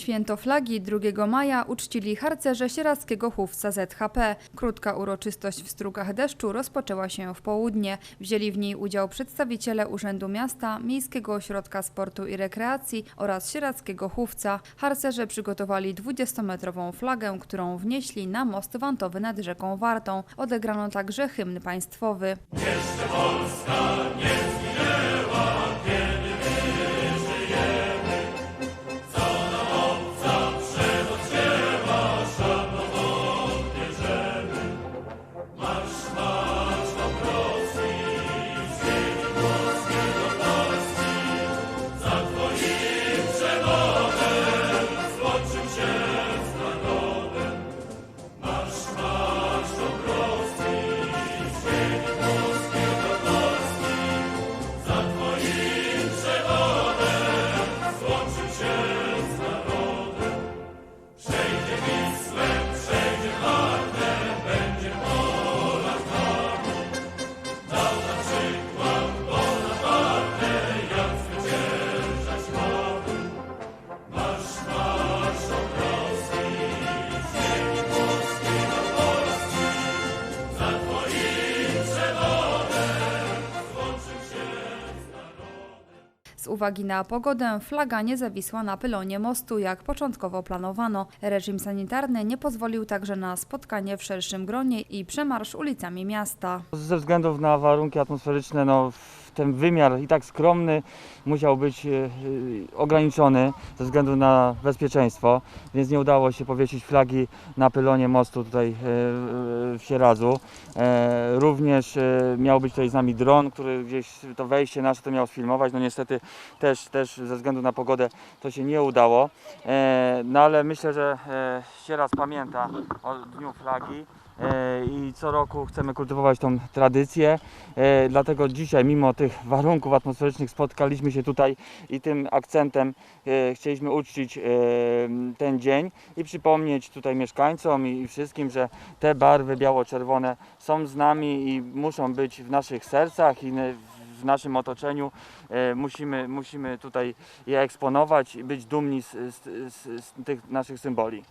Święto flagi 2 maja uczcili harcerze sieradzkiego chówca ZHP. Krótka uroczystość w strugach deszczu rozpoczęła się w południe. Wzięli w niej udział przedstawiciele Urzędu Miasta, Miejskiego Ośrodka Sportu i Rekreacji oraz sieradzkiego chówca. Harcerze przygotowali 20-metrową flagę, którą wnieśli na most wantowy nad rzeką Wartą. Odegrano także hymn państwowy. Z uwagi na pogodę flaga nie zawisła na pylonie mostu, jak początkowo planowano. Reżim sanitarny nie pozwolił także na spotkanie w szerszym gronie i przemarsz ulicami miasta. Ze względów na warunki atmosferyczne, no, ten wymiar i tak skromny musiał być e, e, ograniczony ze względu na bezpieczeństwo, więc nie udało się powiesić flagi na pylonie mostu tutaj e, w Sieradzu. E, Również miał być tutaj z nami dron, który gdzieś to wejście nasze to miał sfilmować. No niestety też, też ze względu na pogodę to się nie udało. No ale myślę, że Sieradz pamięta o Dniu Flagi. I co roku chcemy kultywować tą tradycję. Dlatego dzisiaj, mimo tych warunków atmosferycznych, spotkaliśmy się tutaj i tym akcentem e, chcieliśmy uczcić e, ten dzień i przypomnieć tutaj mieszkańcom i wszystkim, że te barwy biało-czerwone są z nami i muszą być w naszych sercach i w naszym otoczeniu. E, Musimy, musimy tutaj je eksponować i być dumni z, z, z tych naszych symboli.